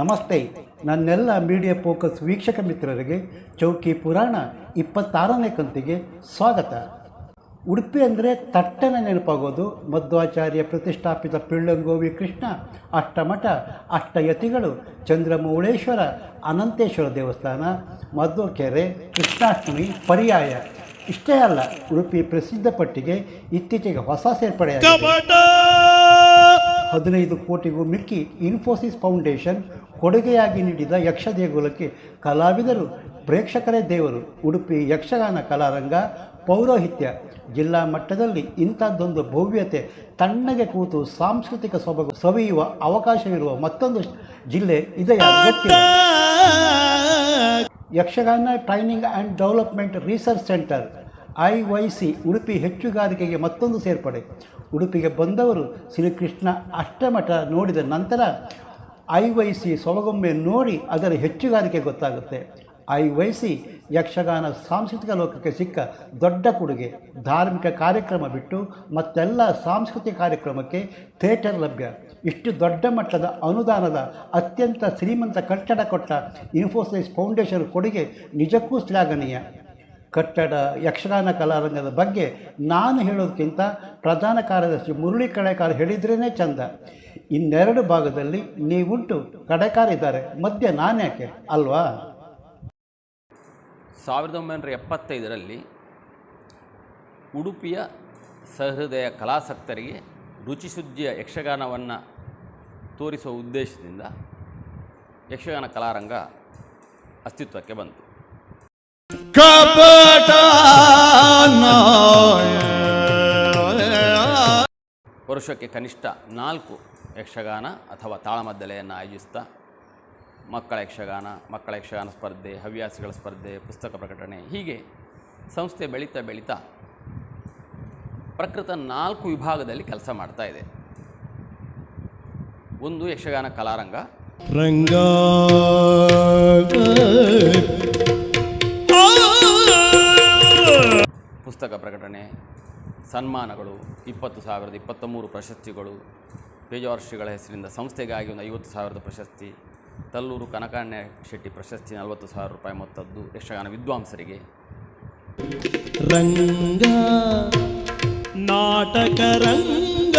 ನಮಸ್ತೆ. ನನ್ನೆಲ್ಲ media focus ವೀಕ್ಷಕ ಮಿತ್ರರಿಗೆ ಚೌಕಿ ಪುರಾಣ ಇಪ್ಪತ್ತಾರನೇ ಕಂತಿಗೆ ಸ್ವಾಗತ. ಉಡುಪಿ ಅಂದರೆ ತಟ್ಟನೆ ನೆನಪಾಗೋದು. ಮಧ್ವಾಚಾರ್ಯ ಪ್ರತಿಷ್ಠಾಪಿತ ಪಿಳ್ಳಂಗೋವಿ ಕೃಷ್ಣ ಅಷ್ಟಮಠ ಅಷ್ಟಯತಿಗಳು ಚಂದ್ರಮೌಳೇಶ್ವರ ಅನಂತೇಶ್ವರ ದೇವಸ್ಥಾನ ಮಧ್ವಕೆರೆ ಕೃಷ್ಣಾಷ್ಟಮಿ ಪರ್ಯಾಯ. ಇಷ್ಟೇ ಅಲ್ಲ ಉಡುಪಿ ಪ್ರಸಿದ್ಧ ಪಟ್ಟಿಗೆ ಇತ್ತೀಚೆಗೆ ಹೊಸ ಸೇರ್ಪಡೆ ಹದಿನೈದು ಕೋಟಿಗೂ ಮಿಕ್ಕಿ ಇನ್ಫೋಸಿಸ್ ಫೌಂಡೇಶನ್ ಕೊಡುಗೆಯಾಗಿ ನೀಡಿದ ಯಕ್ಷ ದೇಗುಲಕ್ಕೆ ಕಲಾವಿದರು, ಪ್ರೇಕ್ಷಕರೇ ದೇವರು, ಉಡುಪಿ ಯಕ್ಷಗಾನ ಕಲಾರಂಗ, ಪೌರೋಹಿತ್ಯ, ಜಿಲ್ಲಾ ಮಟ್ಟದಲ್ಲಿ ಇಂಥದ್ದೊಂದು ಭವ್ಯತೆ, ತಣ್ಣಗೆ ಕೂತು ಸಾಂಸ್ಕೃತಿಕ ಸೊಬಗು ಸವಿಯುವ ಅವಕಾಶವಿರುವ ಮತ್ತೊಂದು ಜಿಲ್ಲೆ ಇದೆ Yakshagana training and development research centre I Y C Udupi ಹೆಚ್ಚುಗಾರಿಕೆಗೆ ಮತ್ತೊಂದು ಸೇರ್ಪಡೆ. ಉಡುಪಿಗೆ ಬಂದವರು ಶ್ರೀಕೃಷ್ಣ ಅಷ್ಟಮಠ ನೋಡಿದ ನಂತರ ಐ ವೈ ಸಿ ಸೊಬಗೊಮ್ಮೆ ನೋಡಿ ಅದರ ಹೆಚ್ಚುಗಾರಿಕೆ ಗೊತ್ತಾಗುತ್ತೆ. ಐ ವೈ ಸಿ ಯಕ್ಷಗಾನ ಸಾಂಸ್ಕೃತಿಕ ಲೋಕಕ್ಕೆ ಸಿಕ್ಕ ದೊಡ್ಡ ಕೊಡುಗೆ. ಧಾರ್ಮಿಕ ಕಾರ್ಯಕ್ರಮ ಬಿಟ್ಟು ಮತ್ತೆಲ್ಲ ಸಾಂಸ್ಕೃತಿಕ ಕಾರ್ಯಕ್ರಮಕ್ಕೆ ಥಿಯೇಟರ್ ಲಭ್ಯ. ಇಷ್ಟು ದೊಡ್ಡ ಮಟ್ಟದ ಅನುದಾನದ ಅತ್ಯಂತ ಶ್ರೀಮಂತ ಕಟ್ಟಡ ಕೊಟ್ಟ ಇನ್ಫೋಸಿಸ್ ಫೌಂಡೇಶನ್ ಕೊಡುಗೆ ನಿಜಕ್ಕೂ ಶ್ಲಾಘನೀಯ. ಕಟ್ಟಡ, ಯಕ್ಷಗಾನ ಕಲಾರಂಗದ ಬಗ್ಗೆ ನಾನು ಹೇಳೋದಕ್ಕಿಂತ ಪ್ರಧಾನ ಕಾರ್ಯದರ್ಶಿ ಮುರಳಿ ಕಳೆಕಾರ ಹೇಳಿದ್ರೇ ಚಂದ. ಇನ್ನೆರಡು ಭಾಗದಲ್ಲಿ ನೀವುಂಟು. ಕಡೆಕಾರಿದ್ದಾರೆ. ಮಧ್ಯೆ ನಾನ್ಯಾಕೆ? ಅಲ್ವಾ? ಸಾವಿರದ ಒಂಬೈನೂರ ಎಪ್ಪತ್ತೈದರಲ್ಲಿ ಉಡುಪಿಯ ಸಹೃದಯ ಕಲಾಸಕ್ತರಿಗೆ ರುಚಿಸುದ್ದಿಯ ಯಕ್ಷಗಾನವನ್ನು ತೋರಿಸುವ ಉದ್ದೇಶದಿಂದ ಯಕ್ಷಗಾನ ಕಲಾರಂಗ ಅಸ್ತಿತ್ವಕ್ಕೆ ಬಂತು. ವರ್ಷಕ್ಕೆ ಕನಿಷ್ಠ ನಾಲ್ಕು ಯಕ್ಷಗಾನ ಅಥವಾ ತಾಳಮದ್ದಲೆಯನ್ನು ಆಯೋಜಿಸ್ತಾ ಮಕ್ಕಳ ಯಕ್ಷಗಾನ ಮಕ್ಕಳ ಯಕ್ಷಗಾನ ಸ್ಪರ್ಧೆ ಹವ್ಯಾಸಿಗಳ ಸ್ಪರ್ಧೆ ಪುಸ್ತಕ ಪ್ರಕಟಣೆ ಹೀಗೆ ಸಂಸ್ಥೆ ಬೆಳೀತಾ ಬೆಳೀತಾ ಪ್ರಕೃತ ನಾಲ್ಕು ವಿಭಾಗದಲ್ಲಿ ಕೆಲಸ ಮಾಡ್ತಾ ಇದೆ. ಒಂದು ಯಕ್ಷಗಾನ ಕಲಾರಂಗ. ರಂಗ ಪುಸ್ತಕ ಪ್ರಕಟಣೆ ಸನ್ಮಾನಗಳು ಇಪ್ಪತ್ತು ಸಾವಿರದ ಇಪ್ಪತ್ತ ಮೂರು ಪ್ರಶಸ್ತಿಗಳು ಪೇಜಾವರ್ಷಿಗಳ ಹೆಸರಿಂದ ಸಂಸ್ಥೆಗಾಗಿ ಒಂದು ಐವತ್ತು ಸಾವಿರದ ಪ್ರಶಸ್ತಿ. ತಲ್ಲೂರು ಕನಕಾಣ್ಯ ಶೆಟ್ಟಿ ಪ್ರಶಸ್ತಿ ನಲವತ್ತು ಸಾವಿರ ರೂಪಾಯಿ ಮೊತ್ತದ್ದು ಯಕ್ಷಗಾನ ವಿದ್ವಾಂಸರಿಗೆ. ರಂಗ ನಾಟಕ ರಂಗ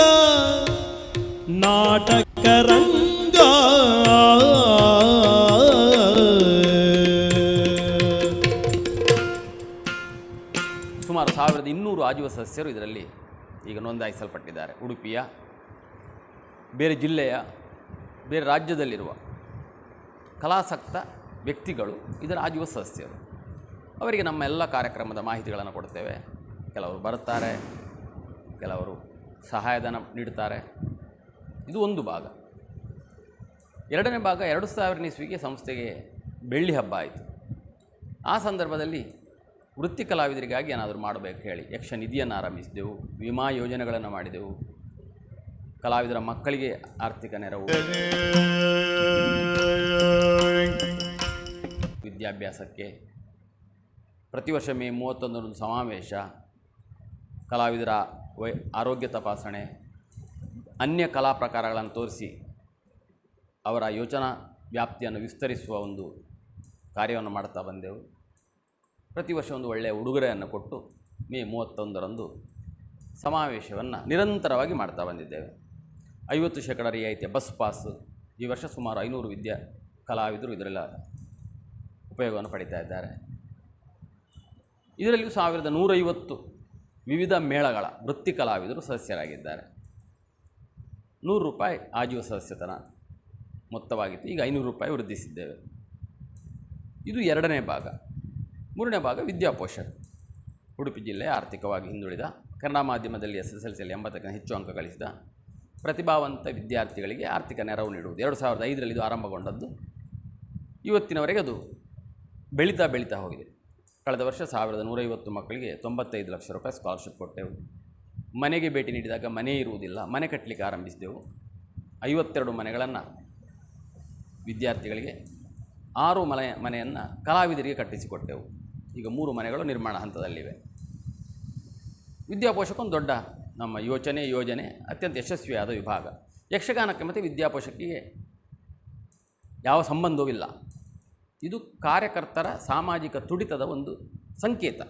ನಾಟಕ ರಂಗ. ಸುಮಾರು ಸಾವಿರದ ಇನ್ನೂರು ಆಜೀವ ಸದಸ್ಯರು ಇದರಲ್ಲಿ ಈಗ ನೋಂದಾಯಿಸಲ್ಪಟ್ಟಿದ್ದಾರೆ. ಉಡುಪಿಯ ಬೇರೆ ಜಿಲ್ಲೆಯ, ಬೇರೆ ರಾಜ್ಯದಲ್ಲಿರುವ ಕಲಾಸಕ್ತ ವ್ಯಕ್ತಿಗಳು, ಇದರ ಆಜೀವ ಸದಸ್ಯರು. ಅವರಿಗೆ ನಮ್ಮ ಎಲ್ಲ ಕಾರ್ಯಕ್ರಮದ ಮಾಹಿತಿಗಳನ್ನು ಕೊಡ್ತೇವೆ. ಕೆಲವರು ಬರುತ್ತಾರೆ, ಕೆಲವರು ಸಹಾಯಧನ ನೀಡುತ್ತಾರೆ. ಇದು ಒಂದು ಭಾಗ. ಎರಡನೇ ಭಾಗ, ಎರಡು ಸಾವಿರನೇ ಇಸ್ವಿಗೆ ಸಂಸ್ಥೆಗೆ ಬೆಳ್ಳಿ ಹಬ್ಬ ಆಯಿತು. ಆ ಸಂದರ್ಭದಲ್ಲಿ ವೃತ್ತಿ ಕಲಾವಿದರಿಗಾಗಿ ಏನಾದರೂ ಮಾಡಬೇಕು ಹೇಳಿ, ಯಕ್ಷ ನಿಧಿಯನ್ನು ಆರಂಭಿಸಿದೆವು, ವಿಮಾ ಯೋಜನೆಗಳನ್ನು ಮಾಡಿದೆವು ಕಲಾವಿದರ ಮಕ್ಕಳಿಗೆ ಆರ್ಥಿಕ ನೆರವು. ವಿದ್ಯಾಭ್ಯಾಸಕ್ಕೆ ಪ್ರತಿ ವರ್ಷ ಮೇ ಮೂವತ್ತೊಂದರಂದು ಸಮಾವೇಶ. ಕಲಾವಿದರ ವೈ ಆರೋಗ್ಯ ತಪಾಸಣೆ, ಅನ್ಯ ಕಲಾ ಪ್ರಕಾರಗಳನ್ನು ತೋರಿಸಿ ಅವರ ಯೋಚನಾ ವ್ಯಾಪ್ತಿಯನ್ನು ವಿಸ್ತರಿಸುವ ಒಂದು ಕಾರ್ಯವನ್ನು ಮಾಡ್ತಾ ಬಂದೆವು. ಪ್ರತಿ ವರ್ಷ ಒಂದು ಒಳ್ಳೆಯ ಉಡುಗೊರೆಯನ್ನು ಕೊಟ್ಟು ಮೇ ಮೂವತ್ತೊಂದರಂದು ಸಮಾವೇಶವನ್ನು ನಿರಂತರವಾಗಿ ಮಾಡ್ತಾ ಬಂದಿದ್ದೇವೆ. ಐವತ್ತು ಶೇಕಡ ರಿಯಾಯಿತಿ ಬಸ್ ಪಾಸ್. ಈ ವರ್ಷ ಸುಮಾರು ಐನೂರು ವಿದ್ಯಾ ಕಲಾವಿದರು ಇದರೆಲ್ಲ ಉಪಯೋಗವನ್ನು ಪಡಿತಾ ಇದ್ದಾರೆ. ಇದರಲ್ಲಿಯೂ ಸಾವಿರದ ನೂರೈವತ್ತು ವಿವಿಧ ಮೇಳಗಳ ವೃತ್ತಿ ಕಲಾವಿದರು ಸದಸ್ಯರಾಗಿದ್ದಾರೆ. ನೂರು ರೂಪಾಯಿ ಆಜೀವ ಸದಸ್ಯತನ ಮೊತ್ತವಾಗಿತ್ತು. ಈಗ ಐನೂರು ರೂಪಾಯಿ ವೃದ್ಧಿಸಿದ್ದೇವೆ. ಇದು ಎರಡನೇ ಭಾಗ. ಮೂರನೇ ಭಾಗ ವಿದ್ಯಾಪೋಷಕ ಉಡುಪಿ ಜಿಲ್ಲೆ ಆರ್ಥಿಕವಾಗಿ ಹಿಂದುಳಿದ, ಕನ್ನಡ ಮಾಧ್ಯಮದಲ್ಲಿ ಎಸ್ ಎಸ್ ಎಲ್ ಸಿಯಲ್ಲಿ ಎಂಬತ್ತಕ್ಕಿಂತ ಹೆಚ್ಚು ಅಂಕ ಗಳಿಸಿದ ಪ್ರತಿಭಾವಂತ ವಿದ್ಯಾರ್ಥಿಗಳಿಗೆ ಆರ್ಥಿಕ ನೆರವು ನೀಡುವುದು. ಎರಡು ಸಾವಿರದ ಐದರಲ್ಲಿ ಇದು ಆರಂಭಗೊಂಡದ್ದು. ಇವತ್ತಿನವರೆಗೆ ಅದು ಬೆಳೀತಾ ಬೆಳೀತಾ ಹೋಗಿದೆ. ಕಳೆದ ವರ್ಷ ಸಾವಿರದ ನೂರೈವತ್ತು ಮಕ್ಕಳಿಗೆ ತೊಂಬತ್ತೈದು ಲಕ್ಷ ರೂಪಾಯಿ ಸ್ಕಾಲರ್ಶಿಪ್ ಕೊಟ್ಟೆವು. ಮನೆಗೆ ಭೇಟಿ ನೀಡಿದಾಗ ಮನೆ ಇರುವುದಿಲ್ಲ, ಮನೆ ಕಟ್ಟಲಿಕ್ಕೆ ಆರಂಭಿಸಿದೆವು. ಐವತ್ತೆರಡು ಮನೆಗಳನ್ನು ವಿದ್ಯಾರ್ಥಿಗಳಿಗೆ, ಆರು ಮನೆ ಮನೆಯನ್ನು ಕಲಾವಿದರಿಗೆ ಕಟ್ಟಿಸಿಕೊಟ್ಟೆವು. ಈಗ ಮೂರು ಮನೆಗಳು ನಿರ್ಮಾಣ ಹಂತದಲ್ಲಿವೆ. ವಿದ್ಯಾಪೋಷಕ ಒಂದು ದೊಡ್ಡ ನಮ್ಮ ಯೋಚನೆ, ಯೋಜನೆ ಅತ್ಯಂತ ಯಶಸ್ವಿಯಾದ ವಿಭಾಗ. ಯಕ್ಷಗಾನಕ್ಕೆ ಮತ್ತು ವಿದ್ಯಾಪೋಷಕಿಗೆ ಯಾವ ಸಂಬಂಧವಿಲ್ಲ ಇದು ಕಾರ್ಯಕರ್ತರ ಸಾಮಾಜಿಕ ತುಡಿತದ ಒಂದು ಸಂಕೇತ.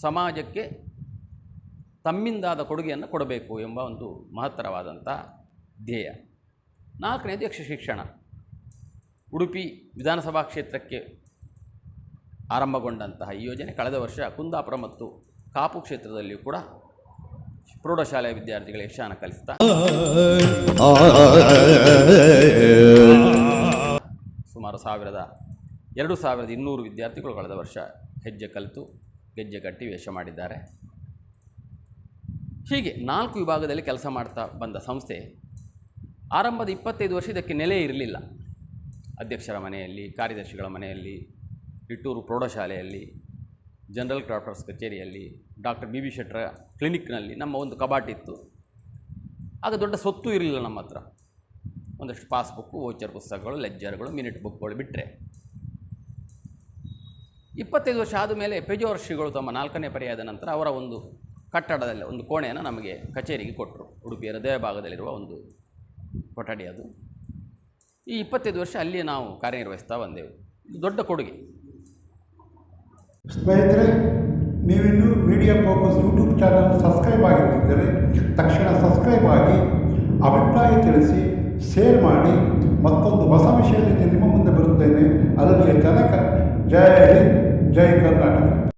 ಸಮಾಜಕ್ಕೆ ತಮ್ಮಿಂದಾದ ಕೊಡುಗೆಯನ್ನು ಕೊಡಬೇಕು ಎಂಬ ಒಂದು ಮಹತ್ತರವಾದಂಥ ಧ್ಯೇಯ. ನಾಲ್ಕನೇದು ಯಕ್ಷ ಶಿಕ್ಷಣ. ಉಡುಪಿ ವಿಧಾನಸಭಾ ಕ್ಷೇತ್ರಕ್ಕೆ ಆರಂಭಗೊಂಡಂತಹ ಈ ಯೋಜನೆ ಕಳೆದ ವರ್ಷ ಕುಂದಾಪುರ ಮತ್ತು ಕಾಪು ಕ್ಷೇತ್ರದಲ್ಲಿಯೂ ಕೂಡ ಪ್ರೌಢಶಾಲೆಯ ವಿದ್ಯಾರ್ಥಿಗಳಿಗೆ ಯಕ್ಷಗಾನ ಕಲಿಸ್ತಾ ಸುಮಾರು ಸಾವಿರದ, ಎರಡು ಸಾವಿರದ ಇನ್ನೂರು ವಿದ್ಯಾರ್ಥಿಗಳು ಕಳೆದ ವರ್ಷ ಹೆಜ್ಜೆ ಕಲಿತು, ಗೆಜ್ಜೆ ಕಟ್ಟಿ ವೇಷ ಮಾಡಿದ್ದಾರೆ. ಹೀಗೆ ನಾಲ್ಕು ವಿಭಾಗದಲ್ಲಿ ಕೆಲಸ ಮಾಡ್ತಾ ಬಂದ ಸಂಸ್ಥೆ ಆರಂಭದ ಇಪ್ಪತ್ತೈದು ವರ್ಷ ಇದಕ್ಕೆ ನೆಲೆ ಇರಲಿಲ್ಲ. ಅಧ್ಯಕ್ಷರ ಮನೆಯಲ್ಲಿ, ಕಾರ್ಯದರ್ಶಿಗಳ ಮನೆಯಲ್ಲಿ, ಇಟ್ಟೂರು ಪ್ರೌಢಶಾಲೆಯಲ್ಲಿ ಜನರಲ್ ಕ್ರಾಫ್ಟರ್ಸ್ ಕಚೇರಿಯಲ್ಲಿ ಡಾಕ್ಟರ್ ಬಿ ಬಿ ಶೆಟ್ರ ಕ್ಲಿನಿಕ್ನಲ್ಲಿ ನಮ್ಮ ಒಂದು ಕಬಾಟಿತ್ತು ಆಗ ದೊಡ್ಡ ಸೊತ್ತು ಇರಲಿಲ್ಲ ನಮ್ಮ ಹತ್ರ. ಒಂದಷ್ಟು ಪಾಸ್ಬುಕ್ಕು ವೋಚರ್ ಪುಸ್ತಕಗಳು ಲೆಜ್ಜರ್ಗಳು ಮಿನಿಟ್ ಬುಕ್ಗಳು ಬಿಟ್ಟರೆ ಇಪ್ಪತ್ತೈದು ವರ್ಷ ಆದಮೇಲೆ ಪೆಜೋರ್ ಶ್ರೀಗಳು ತಮ್ಮ ನಾಲ್ಕನೇ ಪರ್ಯಾಯದ ನಂತರ ಅವರ ಒಂದು ಕಟ್ಟಡದಲ್ಲಿ, ಒಂದು ಕೋಣೆಯನ್ನು ನಮಗೆ ಕಚೇರಿಗೆ ಕೊಟ್ಟರು ಉಡುಪಿಯ ಹೃದಯ ಭಾಗದಲ್ಲಿರುವ ಒಂದು ಕೊಠಡಿ ಅದು. ಈ ಇಪ್ಪತ್ತೈದು ವರ್ಷ ಅಲ್ಲಿಯೇ ನಾವು ಕಾರ್ಯನಿರ್ವಹಿಸ್ತಾ ಬಂದೆವು. ದೊಡ್ಡ ಕೊಡುಗೆ. ಸ್ನೇಹಿತರೆ, ನೀವಿನ್ನು media focus YouTube channel subscribe ಆಗಿರದಿದ್ದರೆ ತಕ್ಷಣ ಸಬ್ಸ್ಕ್ರೈಬ್ ಆಗಿ ಅಭಿಪ್ರಾಯ ತಿಳಿಸಿ ಶೇರ್ ಮಾಡಿ, ಮತ್ತೊಂದು ಹೊಸ ವಿಷಯದಲ್ಲಿ ನಿಮ್ಮ ಮುಂದೆ ಬರುತ್ತೇನೆ. ಅಲ್ಲಿಯ ತನಕ ಜೈ ಹಿಂದ್, ಜೈ ಕರ್ನಾಟಕ.